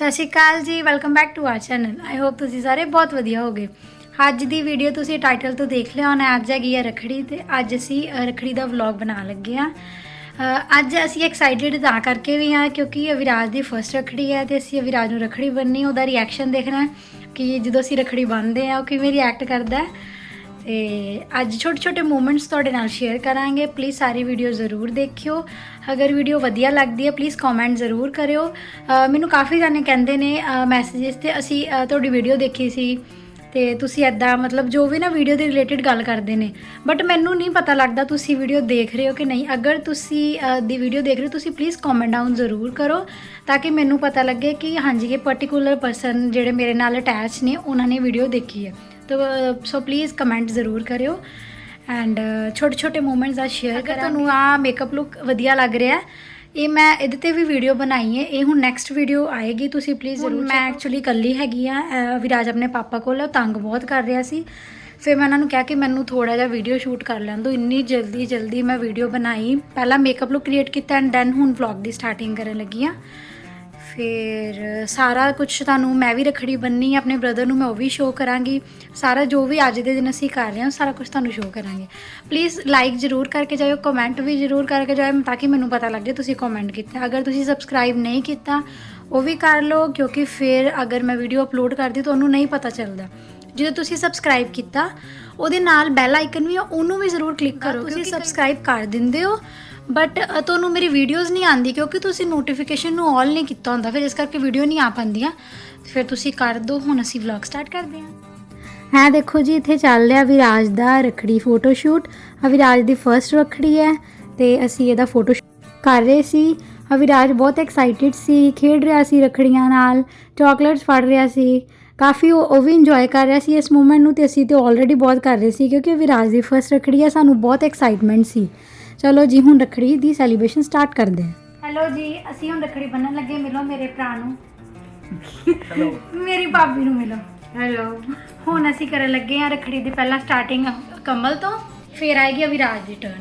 ਸਤਿ ਸ਼੍ਰੀ ਅਕਾਲ ਜੀ welcome back to our channel I hope ਤੁਸੀਂ ਸਾਰੇ ਬਹੁਤ ਵਧੀਆ ਹੋਗੇ। ਅੱਜ ਦੀ ਵੀਡੀਓ ਤੁਸੀਂ ਟਾਈਟਲ ਤੋਂ ਦੇਖ ਲਿਆ ਹੋਣਾ ਅੱਜ ਹੈਗੀ ਹੈ ਰਖੜੀ ਤੇ ਅੱਜ ਅਸੀਂ ਅ, ਰੱਖੜੀ ਦਾ ਵਲੌਗ ਬਣਾ ਲੱਗੇ ਆ ਅੱਜ ਅਸੀਂ ਐਕਸਾਈਟਿਡ ਤਾਂ ਕਰਕੇ ਵੀ ਆ ਕਿਉਂਕਿ ਅਵਿਰਾਜ ਦੀ ਫਰਸਟ ਰਖੜੀ ਹੈ ਤੇ ਅਸੀਂ ਅਵਿਰਾਜ ਨੂੰ ਰਖੜੀ ਬੰਨ੍ਹਣੀ ਉਹਦਾ ਰਿਐਕਸ਼ਨ ਦੇਖਣਾ ਕਿ ਜਦੋਂ ਅਸੀਂ ਰਖੜੀ ਬੰਨ੍ਹਦੇ ਆ ਉਹ ਕਿਵੇਂ ਰਿਐਕਟ ਕਰਦਾ ਹੈ। ਤੇ ਅੱਜ ਛੋਟੇ ਛੋਟੇ ਮੂਮੈਂਟਸ ਤੁਹਾਡੇ ਨਾਲ ਸ਼ੇਅਰ ਕਰਾਂਗੇ। ਪਲੀਜ਼ ਸਾਰੀ ਵੀਡੀਓ ਜ਼ਰੂਰ ਦੇਖਿਓ। ਅਗਰ ਵੀਡੀਓ ਵਧੀਆ ਲੱਗਦੀ ਹੈ ਪਲੀਜ਼ ਕਮੈਂਟ ਜ਼ਰੂਰ ਕਰਿਓ। ਮੈਨੂੰ ਕਾਫੀ ਜਾਣੇ ਕਹਿੰਦੇ ਨੇ ਮੈਸੇजेस ਤੇ ਅਸੀਂ ਤੁਹਾਡੀ ਵੀਡੀਓ ਦੇਖੀ ਸੀ। ਤੇ ਤੁਸੀਂ ਐਦਾਂ ਮਤਲਬ ਜੋ ਵੀ ਨਾ ਵੀਡੀਓ ਦੇ ਰਿਲੇਟਡ ਗੱਲ ਕਰਦੇ ਨੇ। ਬਟ ਮੈਨੂੰ ਨਹੀਂ ਪਤਾ ਲੱਗਦਾ ਤੁਸੀਂ ਵੀਡੀਓ ਦੇਖ ਰਹੇ ਹੋ ਕਿ ਨਹੀਂ। ਅਗਰ ਤੁਸੀਂ ਦੀ ਵੀਡੀਓ ਦੇਖ ਰਹੇ ਹੋ, ਤੁਸੀਂ ਪਲੀਜ਼ ਕਮੈਂਟ ਡਾਊਨ ਜ਼ਰੂਰ ਕਰੋ। ਤਾਂ ਕਿ ਮੈਨੂੰ ਪਤਾ ਲੱਗੇ ਕਿ ਹਾਂਜੀ, ਇਹ ਪਾਰਟਿਕੂਲਰ ਪਰਸਨ ਜਿਹੜੇ ਮੇਰੇ ਨਾਲ ਅਟੈਚ ਨੇ, ਉਹਨਾਂ ਨੇ ਵੀਡੀਓ ਦੇਖੀ ਹੈ। ਤਾਂ ਸੋ ਪਲੀਜ਼ ਕਮੈਂਟ ਜ਼ਰੂਰ ਕਰਿਓ। ਐਂਡ ਛੋਟੇ ਛੋਟੇ ਮੂਮੈਂਟਸ ਦਾ ਸ਼ੇਅਰ ਕਰ ਤੁਹਾਨੂੰ ਆ ਮੇਕਅਪ ਲੁੱਕ ਵਧੀਆ ਲੱਗ ਰਿਹਾ। ਹੈ ਇਹ ਮੈਂ ਇਹਦੇ ਤੇ ਵੀ ਵੀਡੀਓ ਬਣਾਈ ਹੈ। ਇਹ ਹੁਣ ਨੈਕਸਟ ਵੀਡੀਓ ਆਏਗੀ। ਤੁਸੀਂ ਪਲੀਜ਼ ਜ਼ਰੂਰ ਮੈਂ ਐਕਚੁਅਲੀ ਇਕੱਲੀ ਹੈਗੀ ਆ। ਵਿਰਾਜ ਆਪਣੇ ਪਾਪਾ ਕੋਲ। ਤੰਗ ਬਹੁਤ ਕਰ ਰਿਹਾ ਸੀ। ਫਿਰ ਮੈਂ ਉਹਨਾਂ ਨੂੰ ਕਿਹਾ ਕਿ ਮੈਨੂੰ ਥੋੜਾ ਜਿਹਾ ਵੀਡੀਓ ਸ਼ੂਟ ਕਰ ਲੈਣ ਦਿਓ। ਇੰਨੀ ਜਲਦੀ ਜਲਦੀ ਮੈਂ ਵੀਡੀਓ ਬਣਾਈ। ਪਹਿਲਾਂ ਮੇਕਅਪ ਲੁੱਕ ਕ੍ਰੀਏਟ ਕੀਤਾ ਐਂਡ ਦੈਨ ਹੁਣ ਵਲੌਗ ਦੀ ਸਟਾਰਟਿੰਗ ਕਰਨ ਲੱਗੀ ਆ। ਫਿਰ ਸਾਰਾ ਕੁਝ ਤੁਹਾਨੂੰ ਮੈਂ ਵੀ ਰਖੜੀ ਬੰਨੀ ਆਪਣੇ ਬ੍ਰਦਰ ਨੂੰ ਮੈਂ ਉਹ ਵੀ ਸ਼ੋਅ ਕਰਾਂਗੀ। ਸਾਰਾ ਜੋ ਵੀ ਅੱਜ ਦੇ ਦਿਨ ਅਸੀਂ ਕਰ ਰਹੇ ਹਾਂ ਸਾਰਾ ਕੁਝ ਤੁਹਾਨੂੰ ਸ਼ੋਅ ਕਰਾਂਗੇ। ਪਲੀਜ਼ ਲਾਈਕ ਜ਼ਰੂਰ ਕਰਕੇ ਜਾਇਓ ਕਮੈਂਟ ਵੀ ਜ਼ਰੂਰ ਕਰਕੇ ਜਾਇਓ ਤਾਂ ਕਿ ਮੈਨੂੰ ਪਤਾ ਲੱਗੇ ਤੁਸੀਂ ਕਮੈਂਟ ਕੀਤਾ। ਅਗਰ ਤੁਸੀਂ ਸਬਸਕ੍ਰਾਈਬ ਨਹੀਂ ਕੀਤਾ ਉਹ ਵੀ ਕਰ ਲਓ ਕਿਉਂਕਿ ਫਿਰ ਅਗਰ ਮੈਂ ਵੀਡੀਓ ਅਪਲੋਡ ਕਰਦੀ ਤੁਹਾਨੂੰ ਨਹੀਂ ਪਤਾ ਚੱਲਦਾ। ਜਦੋਂ ਤੁਸੀਂ ਸਬਸਕ੍ਰਾਈਬ ਕੀਤਾ ਉਹਦੇ ਨਾਲ ਬੈਲ ਆਈਕਨ ਵੀ ਉਹਨੂੰ ਵੀ ਜ਼ਰੂਰ ਕਲਿੱਕ ਕਰੋ ਤੁਸੀਂ ਸਬਸਕ੍ਰਾਈਬ ਕਰ ਦਿੰਦੇ ਹੋ। ਬਟ ਤੁਹਾਨੂੰ ਮੇਰੀ ਵੀਡੀਓਜ਼ ਨਹੀਂ ਆਉਂਦੀ ਕਿਉਂਕਿ ਤੁਸੀਂ ਨੋਟੀਫਿਕੇਸ਼ਨ ਨੂੰ ਆਲ ਨਹੀਂ ਕੀਤਾ ਹੁੰਦਾ। ਫਿਰ ਇਸ ਕਰਕੇ ਵੀਡੀਓ ਨਹੀਂ ਆ ਪਾਉਂਦੀਆਂ। ਫਿਰ ਤੁਸੀਂ ਕਰ ਦਿਓ ਹੁਣ ਅਸੀਂ ਵਲੌਗ ਸਟਾਰਟ ਕਰਦੇ ਹਾਂ। ਹੈ, ਦੇਖੋ ਜੀ, ਇੱਥੇ ਚੱਲ ਰਿਹਾ ਵਿਰਾਜ ਦਾ ਰਖੜੀ ਫੋਟੋ ਸ਼ੂਟ ਅਵਿਰਾਜ ਦੀ ਫਰਸਟ ਰਖੜੀ ਹੈ ਤੇ ਅਸੀਂ ਇਹਦਾ ਫੋਟੋ ਕਰ ਰਹੇ ਸੀ। ਅਵਿਰਾਜ ਬਹੁਤ ਐਕਸਾਈਟਿਡ ਸੀ, ਖੇਡ ਰਿਹਾ ਸੀ ਰਖੜੀਆਂ ਨਾਲ ਚਾਕਲੇਟਸ ਫੜ ਰਿਹਾ ਸੀ। ਕਾਫੀ ਉਹ ਉਹ ਵੀ ਇੰਜੋਏ ਕਰ ਰਿਹਾ ਸੀ ਇਸ ਮੂਮੈਂਟ ਨੂੰ ਤੇ ਅਸੀਂ ਤੇ ਆਲਰੇਡੀ ਬਹੁਤ ਕਰ ਰਹੇ ਸੀ ਕਿਉਂਕਿ ਵਿਰਾਜ ਦੀ ਫਰਸਟ ਰਖੜੀ ਹੈ, ਸਾਨੂੰ ਬਹੁਤ ਐਕਸਾਈਟਮੈਂਟ ਸੀ। ਚਲੋ ਜੀ ਹੁਣ ਰਖੜੀ ਦੀ ਸੈਲੀਬ੍ਰੇਸ਼ਨ ਸਟਾਰਟ ਕਰਦੇ ਹਾਂ। ਹੈਲੋ ਜੀ ਅਸੀਂ ਹੁਣ ਰਖੜੀ ਬੰਨਣ ਲੱਗੇ ਮਿਲੋ ਮੇਰੇ ਭਰਾ ਨੂੰ। ਹੈਲੋ। ਮੇਰੀ ਭਾਬੀ ਨੂੰ ਮਿਲੋ। ਹੈਲੋ। ਹੁਣ ਅਸੀਂ ਕਰਨ ਲੱਗੇ ਹਾਂ ਰਖੜੀ ਦੀ ਪਹਿਲਾਂ ਸਟਾਰਟਿੰਗ ਕਮਲ ਤੋਂ ਫਿਰ ਆਏਗੀ ਅਵਿਰਾਜ ਦੀ ਟਰਨ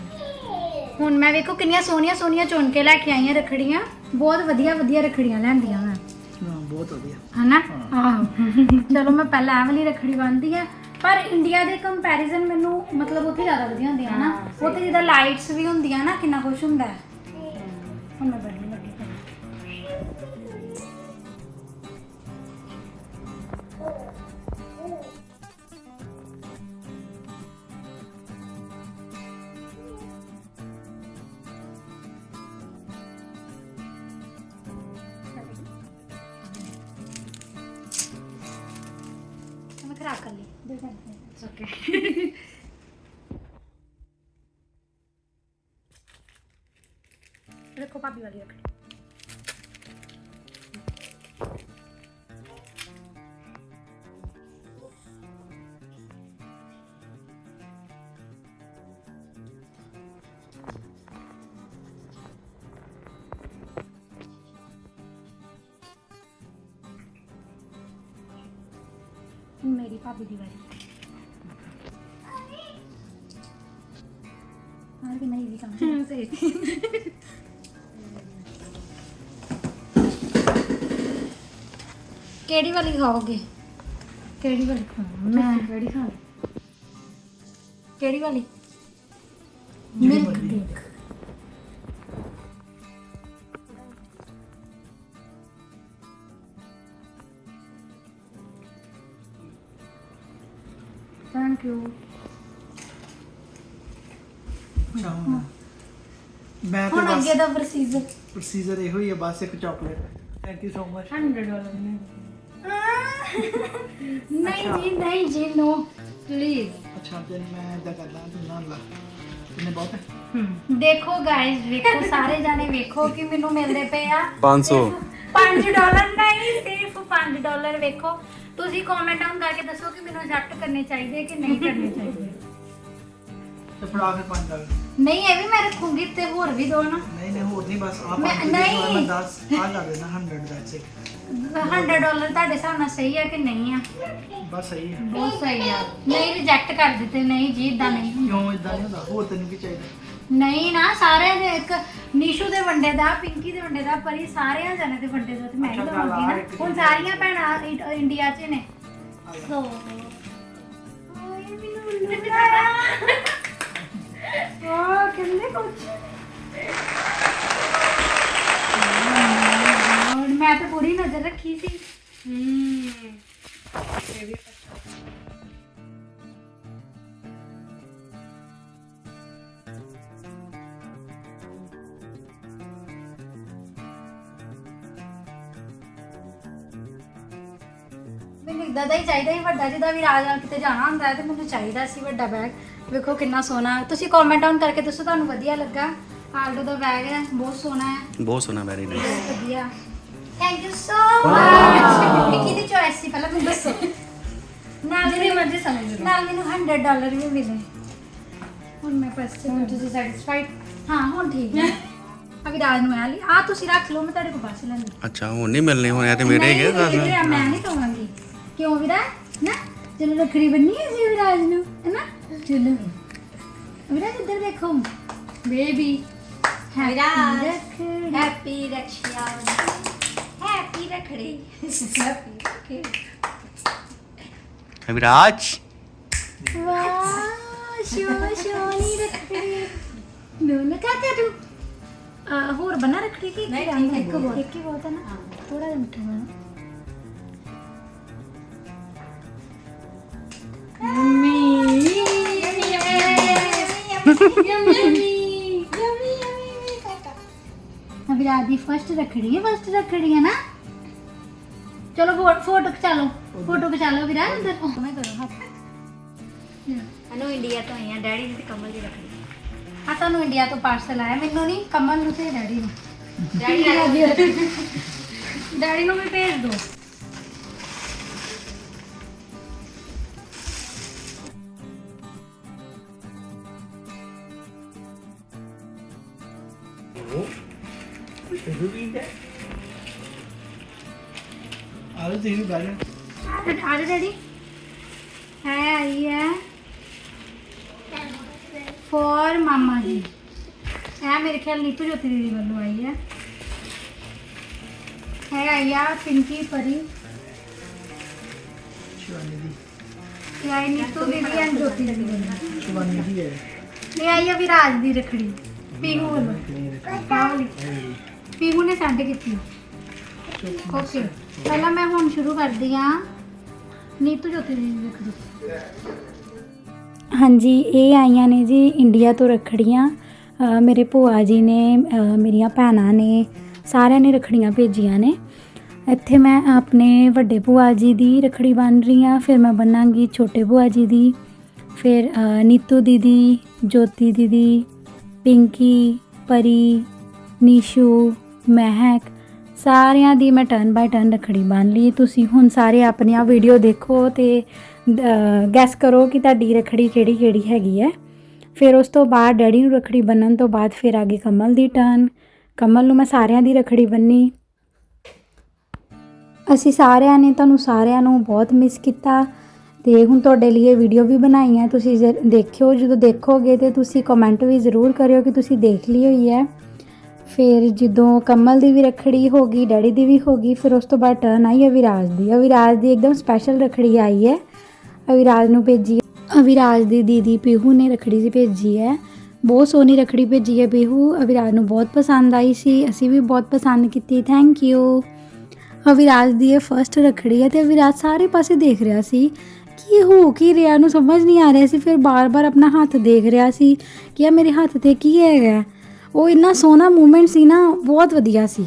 ਹੁਣ ਮੈਂ ਵੇਖੋ ਕਿੰਨੀਆਂ ਸੋਹਣੀਆਂ ਸੋਹਣੀਆਂ ਚੁਣ ਕੇ ਲੈ ਕੇ ਆਈਆਂ ਰਖੜੀਆਂ। ਬਹੁਤ ਵਧੀਆ ਵਧੀਆ ਰਖੜੀਆਂ ਲੈਂਦੀਆਂ ਮੈਂ। ਹਾਂ ਬਹੁਤ ਵਧੀਆ। ਹਨਾ? ਆਹੋ। ਚਲੋ ਮੈਂ ਪਹਿਲਾਂ ਇਹ ਵਾਲੀ ਰਖੜੀ ਬੰਨਦੀ ਆ ਪਰ ਇੰਡੀਆ ਦੇ ਕੰਪੈਰੀਜ਼ਨ ਮੈਨੂੰ ਮਤਲਬ ਉੱਥੇ ਜ਼ਿਆਦਾ ਵਧੀਆ ਹੁੰਦੀਆਂ ਨਾ ਉੱਥੇ ਜਿੱਦਾਂ ਲਾਈਟਸ ਵੀ ਹੁੰਦੀਆਂ ਨਾ ਕਿੰਨਾ ਕੁਝ ਹੁੰਦਾ। ਹੈ ਹੁਣ ਮੈਂ ਬੰਨਣ ਦੇ ਓਕੇ ਰੱਖੋ ਭਾਬੀ ਵਾਲੀ ਰੱਖੜੀ ਹੁਣ ਮੇਰੀ ਭਾਬੀ ਦੀ ਨਹੀਂ ਵੀ ਕੰਮ ਸਹੀ ਕਿਹੜੀ ਵਾਲੀ ਖਾਓਗੇ? ਕਿਹੜੀ ਵਾਲੀ ਖਾਣਾ ਮੈਂ ਕਿਹੜੀ ਖਾਣੀ? ਕਿਹੜੀ ਵਾਲੀ? ਮਿਲਕ। ਅੱਛਾ ਹੁਣ। ਮੈਂ ਤਾਂ ਹੁਣ ਬਸ ਅੱਗੇ ਦਾ ਪ੍ਰੋਸੀਜਰ ਪ੍ਰੋਸੀਜਰ ਇਹੋ ਹੀ ਹੈ ਬਸ ਇੱਕ chocolate thank you so much 100 dollar ਨਹੀਂ। ਜੀ ਨਹੀਂ ਜੀ ਨੋ ਪਲੀਜ਼ ਅੱਛਾ ਤੇ ਮੈਂ ਇਦਾਂ ਕਰਦਾ ਤੂੰ ਨਾਲ ਲਾ। ਕਿੰਨੇ ਬਹੁਤ ਹੈ? ਦੇਖੋ ਗਾਇਸ ਵੇਖੋ ਸਾਰੇ ਜਾਣੇ ਵੇਖੋ ਕਿ ਮੈਨੂੰ ਮਿਲਦੇ ਪਏ ਆ। 500 5 ਡਾਲਰ ਨਹੀਂ ਸਿਰਫ 5 ਡਾਲਰ ਵੇਖੋ। ਤੁਸੀਂ ਕਮੈਂਟ ਡਾਊਨ ਕਰਕੇ ਦੱਸੋ ਕਿ ਮੈਨੂੰ ਐਕਸੈਪਟ ਕਰਨੇ ਚਾਹੀਦੇ ਕਿ ਨਹੀਂ ਕਰਨੇ ਚਾਹੀਦੇ। ਤੇ ਫੜਾ ਫਿਰ ਪੰਜ ਡਾਲਰ। ਨਹੀਂ ਇਹ ਵੀ ਮੈਂ ਰੱਖੂੰਗੀ ਤੇ ਹੋਰ ਵੀ ਦੋ ਨਾ। ਨਹੀਂ ਨਹੀਂ ਹੋਰ ਨਹੀਂ ਬਸ ਆ ਮੈਂ- ਨਹੀਂ। ਨਹੀਂ 10 ਆ ਲਾ ਦੇਣਾ 100 ਦੈਟਸ ਇਟ 100 ਡਾਲਰ ਤੁਹਾਡੇ ਹਿਸਾਬ ਨਾਲ ਸਹੀ ਆ ਕਿ ਨਹੀਂ ਆ? ਬਸ ਸਹੀ ਹੈ ਬਹੁਤ ਸਹੀ ਆ। ਨਹੀਂ ਰਿਜੈਕਟ ਕਰ ਦਿੱਤੇ ਨਹੀਂ ਜੀ ਇਦਾਂ ਨਹੀਂ। ਕਿਉਂ ਇਦਾਂ ਨਹੀਂ ਹੁੰਦਾ? ਹੋਰ ਤੈਨੂੰ ਕੀ ਚਾਹੀਦਾ? ਨਹੀਂ ਨਾ ਸਾਰਿਆਂ ਦੇ ਇੱਕ ਨੀਸ਼ੂ ਦੇ ਵੰਡੇ ਦਾ ਪਿੰਕੀ ਦੇ ਵੰਡੇ ਦਾ ਪਰੀ ਸਾਰਿਆਂ ਜਣੇ ਦੇ ਵੰਡੇ ਦਾ ਤੇ ਮੈਂ ਹੀ ਅੱਛਾ, ਦਵਾਂਗੀ ਆ ਨਾ। ਇੱਕ ਹੁਣ। ਸਾਰੀਆਂ ਭੈਣਾਂ ਇ- ਇੰਡੀਆ 'ਚ ਨੇ। ਸੋ। ਓਏ ਮੈਨੂੰ ਲੱਗਾ ਉਹ ਕਿੰਨੇ ਕੁਛ ਹੁਣ ਮੈਂ ਤਾਂ ਪੂਰੀ ਨਜ਼ਰ ਰੱਖੀ ਸੀ। ਹੂੰ ਮੈਨੂੰ ਇਦਾਂ ਦਾ ਹੀ ਚਾਹੀਦਾ ਸੀ ਵੱਡਾ ਜਿਹਦਾ ਵੀ ਰਾਜ ਨਾਲ ਕਿਤੇ ਜਾਣਾ ਹੁੰਦਾ ਹੈ ਤੇ ਮੈਨੂੰ ਚਾਹੀਦਾ ਸੀ ਵੱਡਾ ਬੈਗ। ਵੇਖੋ ਕਿੰਨਾ ਸੋਹਣਾ। ਤੁਸੀਂ ਕਮੈਂਟ ਡਾਊਨ ਕਰਕੇ ਦੱਸੋ ਤੁਹਾਨੂੰ ਵਧੀਆ ਲੱਗਾ। ਆਲਡੋ ਦਾ ਬੈਗ ਹੈ ਬਹੁਤ ਸੋਹਣਾ ਹੈ। ਬਹੁਤ ਸੋਹਣਾ ਵੈਰੀ ਨਾਈਸ ਵਧੀਆ। ਥੈਂਕ ਯੂ ਸੋ ਮਚ ਇਹ ਕਿਹਦੀ ਚੋਇਸ ਸੀ ਪਹਿਲਾਂ ਮੈਨੂੰ ਦੱਸੋ। ਨਾਲ ਜਿਹਦੀ ਮਰਜ਼ੀ ਸਮਝ ਲਓ। ਨਾਲ ਮੈਨੂੰ 100 ਡਾਲਰ ਵੀ ਮਿਲੇ। ਹੁਣ ਮੈਂ ਬਸ ਹੁਣ ਤੁਸੀਂ ਸੈਟੀਸਫਾਈਡ ਹਾਂ। ਹੁਣ ਠੀਕ ਹੈ। ਅਭੀ ਰਾਜ ਨੂੰ ਆ ਲਈ ਆ ਤੁਸੀਂ ਰੱਖ ਲਓ ਮੈਂ ਤੁਹਾਡੇ ਕੋਲ ਬਾਅਦ ਚ ਲੈਂਦੀ ਅੱਛਾ ਹੁਣ ਨਹੀਂ ਮਿਲਨੇ ਹੁਣ ਇਹ ਤੇ ਮੇਰੇ ਨਹੀਂ, ਹੈਗੇ ਵੀਰੇ, ਦੱਸ ਮੈਂ ਨਹੀਂ ਕਹਾਂਗੀ ਕਿਉਂ ਵੀਰਾ? ਨਾ ਚਲੋ ਰੱਖੜੀ ਬੰਨੀ ਹੈ ਜੀ ਵਿਰਾਜ ਨੂੰ ਹੈਨਾ? ਚਲੋ। ਵੀਰਾ ਇੱਧਰ ਦੇਖੋ। Baby Viraj, Rakhri. Happy Raksha happy Rakhri. Happy Viraj? ਵਾਹ ਸ਼ੋ ਸ਼ੋਨੀ ਰੱਖੜੀ। ਦੋਨੋਂ ਕਾਤੇ ਤੂੰ। ਹੋਰ ਬਣਾ ਰੱਖੜੀ ਕਿ ਨਹੀਂ, ਇੱਕ ਬਹੁਤ। ਬਹੁਤ ਇੱਕ ਹੀ ਬਹੁਤ ਹੈ ਨਾ। ਥੋੜਾ ਜਿਹਾ ਮਿੱਠਾ ਬਣਾ। ਅਭਿਰਾਜ ਦੀ ਫਸਟ ਰੱਖੜੀ ਹੈ ਫਸਟ ਰੱਖੜੀ ਹੈ ਨਾ ਚਲੋ ਫੋ- ਫੋਟੋ ਖਿਚਾ ਲਓ ਫੋਟੋ ਖਿਚਾ ਲਓ ਵਿਰਾਜ ਅੰਦਰ ਉਹ ਮੈਂ ਕਰੋ ਹੱਥ ਅਨੂ ਇੰਡੀਆ ਤੋਂ ਆਈ ਆ ਡੈਡੀ ਦੀ ਤੇ ਕਮਲ ਦੀ ਰੱਖੜੀ ਆ ਤੁਹਾਨੂੰ ਇੰਡੀਆ ਤੋਂ ਪਾਰਸਲ ਆਇਆ ਮੈਨੂੰ ਨਹੀਂ ਕਮਲ ਨੂੰ ਤੇ ਡੈਡੀ ਨੂੰ ਡੈਡੀ ਨੂੰ ਵੀ ਭੇਜ ਦਿਓ ਆਲੂ ਤੇ ਵੀ ਜਾ ਆ ਜਾ ਡੈਡੀ। ਹੈ ਆਈ ਹੈ। ਫॉर ਮਾਮਾ ਜੀ। ਇਹ ਮੇਰੇ ਖਿਆਲ ਨੀਤੂ ਜੋਤੀ ਦੀਦੀ ਵੱਲੋਂ ਆਈ ਹੈ। ਹੈ ਆਈ ਆ ਪਿੰਕੀ ਪਰੀ। ਸ਼ਿਵਾਨੀ ਦੀ। ਇਹ ਆਈ ਨੀਤੂ ਦੀਦੀ ਐਂਡ ਜੋਤੀ ਦੀਦੀ ਵੱਲੋਂ। ਸ਼ਿਵਾਨੀ ਦੀ ਹੈ। ਇਹ ਆਈ ਆ ਵਿਰਾਜ ਦੀ ਰੱਖੜੀ। ਪੀਹੂ ਵੱਲੋਂ। ਆਹ ਵਾਲੀ। ਪੀਹੂ ਨੇ ਸੈਂਡ ਕੀਤੀ। ਓਕੇ ਪਹਿਲਾਂ ਮੈਂ ਹੁਣ ਸ਼ੁਰੂ ਕਰਦੀ ਆ ਨੀਤੂ ਜੋਤੀ ਦੀ ਰੱਖੜੀ ਹਾਂਜੀ, ਇਹ ਆਈਆਂ ਨੇ ਜੀ ਇੰਡੀਆ ਤੋਂ ਰੱਖੜੀਆਂ। ਮੇਰੇ ਭੂਆ ਜੀ ਨੇ ਮੇਰੀਆਂ ਭੈਣਾਂ ਨੇ, ਸਾਰਿਆਂ ਨੇ ਰੱਖੜੀਆਂ ਭੇਜੀਆਂ ਨੇ। ਇੱਥੇ ਮੈਂ ਆਪਣੇ ਵੱਡੇ ਭੂਆ ਜੀ ਦੀ ਰੱਖੜੀ ਬੰਨ ਰਹੀ ਹਾਂ, ਫਿਰ ਮੈਂ ਬੰਨਾਂਗੀ ਛੋਟੇ ਭੂਆ ਜੀ ਦੀ। ਫਿਰ ਨੀਤੂ ਦੀਦੀ, ਜੋਤੀ ਦੀਦੀ, ਪਿੰਕੀ, ਪਰੀ, ਨੀਸ਼ੂ, ਮਹਿਕ ਸਾਰਿਆਂ ਦੀ ਮੈਂ ਟਰਨ ਬਾਈ ਟਰਨ ਰੱਖੜੀ ਬੰਨ ਲਈ। ਤੁਸੀਂ ਹੁਣ ਸਾਰੇ ਆਪਣੀਆਂ ਵੀਡੀਓ ਦੇਖੋ ਤੇ ਗੈਸ ਕਰੋ ਕਿ ਤੁਹਾਡੀ ਰੱਖੜੀ ਕਿਹੜੀ ਕਿਹੜੀ ਹੈਗੀ ਹੈ। ਫਿਰ ਉਸ ਤੋਂ ਬਾਅਦ ਡੈਡੀ ਨੂੰ ਰੱਖੜੀ ਬੰਨਣ ਤੋਂ ਬਾਅਦ ਫਿਰ ਆ ਗਈ ਕਮਲ ਦੀ ਟਰਨ ਕਮਲ ਨੂੰ ਮੈਂ ਸਾਰਿਆਂ ਦੀ ਰੱਖੜੀ ਬੰਨੀ। ਅਸੀਂ ਸਾਰਿਆਂ ਨੇ ਤੁਹਾਨੂੰ ਸਾਰਿਆਂ ਨੂੰ ਬਹੁਤ ਮਿਸ ਕੀਤਾ ਤੇ ਹੁਣ ਤੁਹਾਡੇ ਲਈ ਇਹ ਵੀਡੀਓ ਵੀ ਬਣਾਈ ਹੈ। ਤੁਸੀਂ ਜ਼- ਦੇਖਿਓ, ਜਦੋਂ ਦੇਖੋਗੇ ਤੇ ਤੁਸੀਂ ਕਮੈਂਟ ਵੀ ਜ਼ਰੂਰ ਕਰਿਓ ਕਿ ਤੁਸੀਂ ਦੇਖ ਲਈ ਹੋਈ ਹੈ। ਫਿਰ ਜਦੋਂ ਕਮਲ ਦੀ ਵੀ ਰੱਖੜੀ ਹੋ ਗਈ, ਡੈਡੀ ਦੀ ਵੀ ਹੋ ਗਈ, ਫਿਰ ਉਸ ਤੋਂ ਬਾਅਦ ਟਰਨ ਆਈ ਅਵਿਰਾਜ ਦੀ। ਅਵਿਰਾਜ ਦੀ ਇੱਕਦਮ ਸਪੈਸ਼ਲ ਰੱਖੜੀ ਆਈ ਹੈ। ਅਵਿਰਾਜ ਨੂੰ ਭੇਜੀ ਅਵਿਰਾਜ ਦੀ ਦੀਦੀ ਪੀਹੂ ਨੇ ਰੱਖੜੀ ਸੀ ਭੇਜੀ ਹੈ। ਬਹੁਤ ਸੋਹਣੀ ਰੱਖੜੀ ਭੇਜੀ ਹੈ ਪੀਹੂ। ਅਵਿਰਾਜ ਨੂੰ ਬਹੁਤ ਪਸੰਦ ਆਈ ਸੀ। ਅਸੀਂ ਵੀ ਬਹੁਤ ਪਸੰਦ ਕੀਤੀ। ਥੈਂਕ ਯੂ ਅਵਿਰਾਜ ਦੀ ਇਹ ਫਰਸਟ ਰੱਖੜੀ ਹੈ ਤੇ ਅਵਿਰਾਜ ਸਾਰੇ ਪਾਸੇ ਦੇਖ ਰਿਹਾ ਸੀ। ਕਿ ਹੋ, ਕੀ ਰਿਹਾ ਨੂੰ ਸਮਝ ਨਹੀਂ ਆ ਰਿਹਾ ਸੀ। ਫਿਰ ਬਾਰ-ਬਾਰ ਆਪਣਾ ਹੱਥ ਦੇਖ ਰਿਹਾ ਸੀ ਕਿ ਆ ਮੇਰੇ ਹੱਥ ਤੇ ਕੀ ਹੈਗਾ ਉਹ ਇੰਨਾ ਸੋਹਣਾ ਮੂਮੈਂਟ ਸੀ ਨਾ, ਬਹੁਤ ਵਧੀਆ ਸੀ।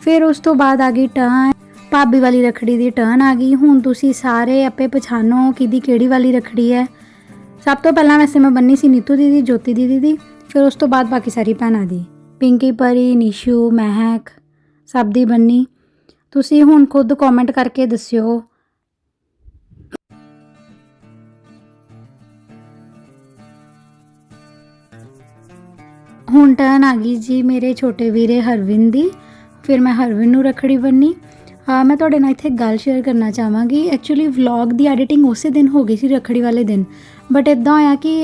ਫਿਰ ਉਸ ਤੋਂ ਬਾਅਦ ਆ ਗਈ ਟਰਨ ਭਾਬੀ ਵਾਲੀ ਰੱਖੜੀ ਦੀ ਟਰਨ ਆ ਗਈ। ਹੁਣ ਤੁਸੀਂ ਸਾਰੇ ਆਪੇ ਪਛਾਣੋ ਕਿਹਦੀ ਕਿਹੜੀ ਵਾਲੀ ਰੱਖੜੀ ਹੈ। ਸਭ ਤੋਂ ਪਹਿਲਾਂ ਵੈਸੇ ਮੈਂ ਬੰਨੀ ਸੀ ਨੀਤੂ ਦੀਦੀ, ਜੋਤੀ ਦੀਦੀ ਦੀ। ਫਿਰ ਉਸ ਤੋਂ ਬਾਅਦ ਬਾਕੀ ਸਾਰੀ ਭੈਣਾਂ ਦੀ। ਪਿੰਕੀ ਪਰੀ, ਨਿਸ਼ੂ, ਮਹਿਕ, ਸਭ ਦੀ ਬੰਨੀ। ਤੁਸੀਂ ਹੁਣ ਖੁਦ ਕਮੈਂਟ ਕਰਕੇ ਦੱਸਿਓ ਹੁਣ ਟਰਨ ਆ ਗਈ ਜੀ ਮੇਰੇ ਛੋਟੇ ਵੀਰੇ ਹਰਵਿੰਦ ਦੀ। ਫਿਰ ਮੈਂ ਹਰਵਿੰਦ ਨੂੰ ਰੱਖੜੀ ਬੰਨੀ। ਅ, ਮੈਂ ਤੁਹਾਡੇ ਨਾਲ ਇੱਥੇ ਇੱਕ ਗੱਲ ਸ਼ੇਅਰ ਕਰਨਾ ਚਾਹਾਂਗੀ। ਐਕਚੁਅਲੀ ਵਲੌਗ ਦੀ ਐਡੀਟਿੰਗ ਉਸੇ ਦਿਨ ਹੋ ਗਈ ਸੀ ਰੱਖੜੀ ਵਾਲੇ ਦਿਨ। ਬਟ ਇਦਾਂ ਹੋਇਆ ਕਿ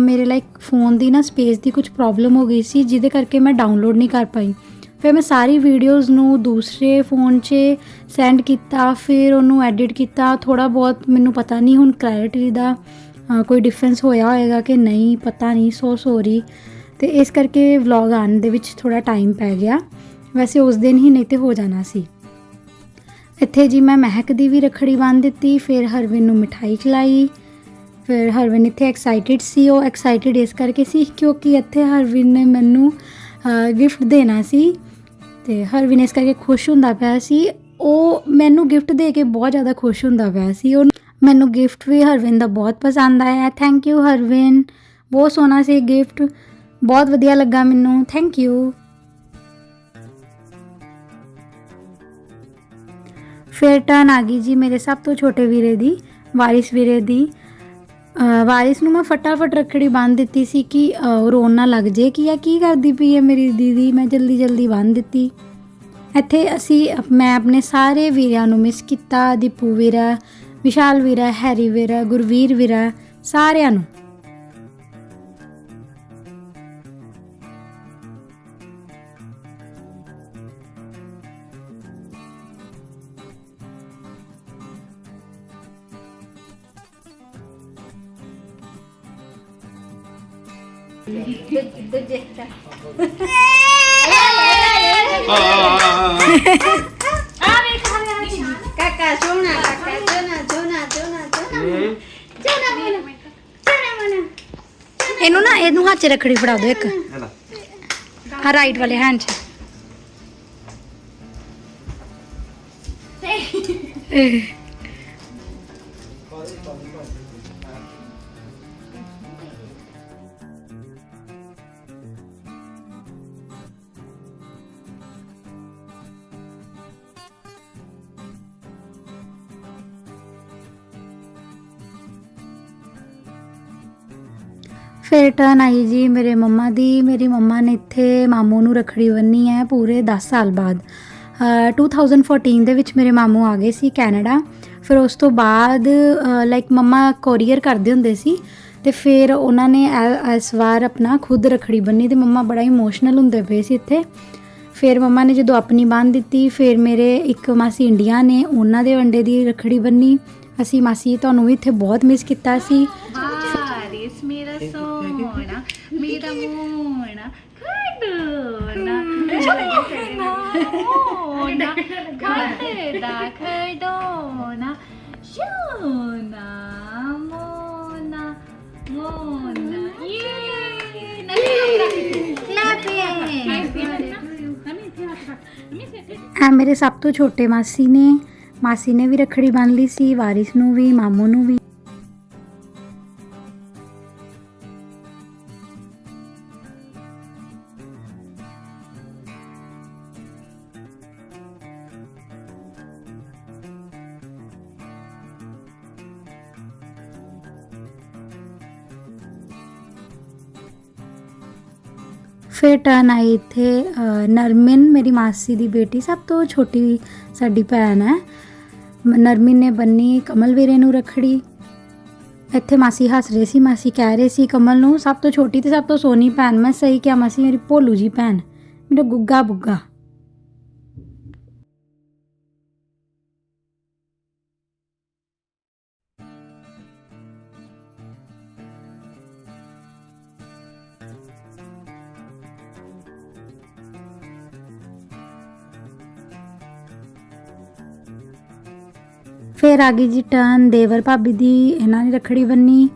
ਮੇਰੇ ਲਾਈਕ ਫੋਨ ਦੀ ਨਾ ਸਪੇਸ ਦੀ ਕੁਝ ਪ੍ਰੋਬਲਮ ਹੋ ਗਈ ਸੀ ਜਿਹਦੇ ਕਰਕੇ ਮੈਂ ਡਾਊਨਲੋਡ ਨਹੀਂ ਕਰ ਪਾਈ। ਫਿਰ ਮੈਂ ਸਾਰੀ ਵੀਡੀਓਜ਼ ਨੂੰ ਦੂਸਰੇ ਫੋਨ 'ਚ ਸੈਂਡ ਕੀਤਾ ਫਿਰ ਉਹਨੂੰ ਐਡਿਟ ਕੀਤਾ। ਥੋੜਾ ਬਹੁਤ ਮੈਨੂੰ ਪਤਾ ਨਹੀਂ ਹੁਣ ਕਲੈਰਿਟੀ ਦਾ ਕੋਈ ਡਿਫਰੈਂਸ ਹੋਇਆ ਹੋਏਗਾ ਕਿ ਨਹੀਂ ਪਤਾ ਨਹੀਂ ਸੋ ਸੋਰੀ ਤੇ ਇਸ ਕਰਕੇ ਵਲੌਗ ਆਉਣ ਦੇ ਵਿੱਚ ਥੋੜਾ ਟਾਈਮ ਪੈ ਗਿਆ। ਵੈਸੇ ਉਸ ਦਿਨ ਹੀ ਨਹੀਂ ਤੇ ਹੋ ਜਾਣਾ ਸੀ। ਇੱਥੇ ਜੀ ਮੈਂ ਮਹਿਕ ਦੀ ਵੀ ਰਖੜੀ ਬੰਨ੍ਹ ਦਿੱਤੀ, ਫਿਰ ਹਰਵਿਨ ਨੂੰ ਮਿਠਾਈ ਖਿਲਾਈ, ਫਿਰ ਹਰਵਿਨ ਇੱਥੇ ਐਕਸਾਈਟਿਡ ਸੀ। ਉਹ ਐਕਸਾਈਟਿਡ ਇਸ ਕਰਕੇ ਸੀ ਕਿਉਂਕਿ ਇੱਥੇ ਹਰਵਿਨ ਨੇ ਮੈਨੂੰ ਗਿਫਟ ਦੇਣਾ ਸੀ ਤੇ ਹਰਵਿਨ ਇਸ ਕਰਕੇ ਖੁਸ਼ ਹੁੰਦਾ ਪਿਆ ਸੀ। ਉਹ ਮੈਨੂੰ ਗਿਫਟ ਦੇ ਕੇ ਬਹੁਤ ਜ਼ਿਆਦਾ ਖੁਸ਼ ਹੁੰਦਾ ਪਿਆ ਸੀ। ਉਹ ਮੈਨੂੰ ਗਿਫਟ ਵੀ ਹਰਵਿਨ ਦਾ ਬਹੁਤ ਪਸੰਦ ਆਇਆ। ਥੈਂਕ ਯੂ ਹਰਵਿਨ ਬਹੁਤ ਸੋਹਣਾ ਸੀ ਗਿਫਟ ਬਹੁਤ ਵਧੀਆ ਲੱਗਾ ਮੈਨੂੰ। ਥੈਂਕ ਯੂ ਫਿਰ ਟਰਨ ਆ ਗਈ ਜੀ ਮੇਰੇ ਸਭ ਤੋਂ ਛੋਟੇ ਵੀਰੇ ਦੀ ਵਾਰਿਸ ਵੀਰੇ ਦੀ। ਵਾਰਿਸ ਨੂੰ ਮੈਂ ਫਟਾਫਟ ਰੱਖੜੀ ਬੰਨ੍ਹ ਦਿੱਤੀ ਸੀ ਕਿ ਅ, ਰੋਣ ਨਾ ਲੱਗ ਜੇ। ਕਿ ਇਹ ਕੀ ਕਰਦੀ ਪਈ ਹੈ ਮੇਰੀ ਦੀਦੀ? ਮੈਂ ਜਲਦੀ ਜਲਦੀ ਬੰਨ੍ਹ ਦਿੱਤੀ। ਇੱਥੇ ਅਸੀਂ ਮੈਂ ਆਪਣੇ ਸਾਰੇ ਵੀਰਿਆਂ ਨੂੰ ਮਿਸ ਕੀਤਾ। ਦੀਪੂ ਵੀਰਾ ਵਿਸ਼ਾਲ ਵੀਰਾ ਹੈਰੀ ਵੀਰਾ ਗੁਰਵੀਰ ਵੀਰਾ ਸਾਰਿਆਂ ਨੂੰ। ਬੋਲਾ ਇਹਨੂੰ ਨਾ ਇਹਨੂੰ ਹੱਥ 'ਚ ਰੱਖੜੀ ਫੜਾ ਦਿਓ ਇੱਕ। ਹਾਂ ਰਾਈਟ ਵਾਲੇ ਹੈਂਡ 'ਚ। ਫਿਰ ਟਰਨ ਆਈ ਜੀ ਮੇਰੇ ਮੰਮਾ ਦੀ। ਮੇਰੀ ਮੰਮਾ ਨੇ ਇੱਥੇ ਮਾਮੂ ਨੂੰ ਰਖੜੀ ਬੰਨੀ ਹੈ ਪੂਰੇ 10 ਸਾਲ ਬਾਅਦ। ਅ, 2014 ਦੇ ਵਿੱਚ ਮੇਰੇ ਮਾਮੂ ਆ ਗਏ ਸੀ ਕੈਨੇਡਾ। ਫਿਰ ਉਸ ਤੋਂ ਬਾਅਦ ਲਾਈਕ ਮੰਮਾ ਕੋਰੀਅਰ ਕਰਦੇ ਹੁੰਦੇ ਸੀ ਤੇ ਫਿਰ ਉਹਨਾਂ ਨੇ ਐ- ਇਸ ਵਾਰ ਆਪਣਾ ਖੁਦ ਰਖੜੀ ਬੰਨੀ ਤੇ ਮੰਮਾ ਬੜਾ ਇਮੋਸ਼ਨਲ ਹੁੰਦੇ ਪਏ ਸੀ ਇੱਥੇ। ਫਿਰ ਮੰਮਾ ਨੇ ਜਦੋਂ ਆਪਣੀ ਬੰਨ ਦਿੱਤੀ ਫਿਰ ਮੇਰੇ ਇੱਕ ਮਾਸੀ ਇੰਡੀਆ ਨੇ ਉਹਨਾਂ ਦੇ ਵੰਡੇ ਦੀ ਰਖੜੀ ਬੰਨੀ। ਅਸੀਂ ਮਾਸੀ ਤੁਹਾਨੂੰ ਵੀ ਇੱਥੇ ਬਹੁਤ ਮਿਸ ਕੀਤਾ ਸੀ। Khardona, shona, mona, mona, yay! ਐ ਮੇਰੇ ਸਭ ਤੋਂ ਛੋਟੇ ਮਾਸੀ ਨੇ ਮਾਸੀ ਨੇ ਵੀ ਰਖੜੀ ਬੰਨ ਲਈ ਸੀ ਵਾਰਿਸ ਨੂੰ ਵੀ ਮਾਮੂ ਨੂੰ ਵੀ ਫਿਰ ਟਰਨ ਆਈ ਇੱਥੇ ਨਰਮਿਨ ਮੇਰੀ ਮਾਸੀ ਦੀ ਬੇਟੀ, ਸਭ ਤੋਂ ਛੋਟੀ ਸਾਡੀ ਭੈਣ ਹੈ। ਨਰਮਿਨ ਨੇ ਬੰਨੀ ਕਮਲ ਵੀਰੇ ਨੂੰ ਰਖੜੀ। ਇੱਥੇ ਮਾਸੀ ਹੱਸ ਰਹੀ ਸੀ, ਮਾਸੀ ਕਹਿ ਰਹੇ ਸੀ, ਕਮਲ ਨੂੰ ਸਭ ਤੋਂ ਛੋਟੀ ਤੇ ਸਭ ਤੋਂ ਸੋਹਣੀ ਭੈਣ, ਮੈਂ ਸਹੀ ਕਿਹਾ, ਮਾਸੀ ਮੇਰੀ ਭੋਲੂ ਜੀ ਭੈਣ, ਮੇਰਾ ਗੁੱਗਾ ਬੁੱਗਾ ਫਿਰ ਆ ਗਈ ਜੀ ਟਰਨ ਦੇਵਰ ਭਾਬੀ ਦੀ, ਇਹਨਾਂ ਨੇ ਰਖੜੀ ਬੰਨੀ।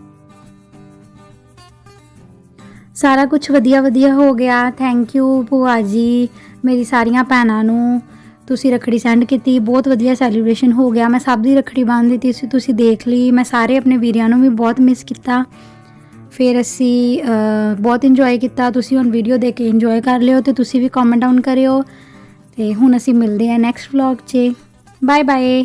ਸਾਰਾ ਕੁਝ ਵਧੀਆ ਵਧੀਆ ਹੋ ਗਿਆ। ਥੈਂਕ ਯੂ ਭੂਆ ਜੀ, ਮੇਰੀ ਸਾਰੀਆਂ ਭੈਣਾਂ ਨੂੰ। ਤੁਸੀਂ ਰਖੜੀ ਸੈਂਡ ਕੀਤੀ, ਬਹੁਤ ਵਧੀਆ ਸੈਲੀਬ੍ਰੇਸ਼ਨ ਹੋ ਗਿਆ। ਮੈਂ ਸਭ ਦੀ ਰਖੜੀ ਬੰਨ੍ਹ ਦਿੱਤੀ ਸੀ, ਤੁਸੀਂ ਦੇਖ ਲਈ। ਮੈਂ ਸਾਰੇ ਆਪਣੇ ਵੀਰਿਆਂ ਨੂੰ ਵੀ ਬਹੁਤ ਮਿਸ ਕੀਤਾ। ਫਿਰ ਅਸੀਂ ਬਹੁਤ ਇੰਜੋਏ ਕੀਤਾ। ਤੁਸੀਂ ਹੁਣ ਵੀਡੀਓ ਦੇਖ ਕੇ ਇੰਜੋਏ ਕਰ ਲਿਓ ਤੇ ਤੁਸੀਂ ਵੀ ਕਮੈਂਟ ਡਾਊਨ ਕਰਿਓ। ਤੇ ਹੁਣ ਅਸੀਂ ਮਿਲਦੇ ਹਾਂ ਨੈਕਸਟ ਵਲੌਗ 'ਚ। Bye bye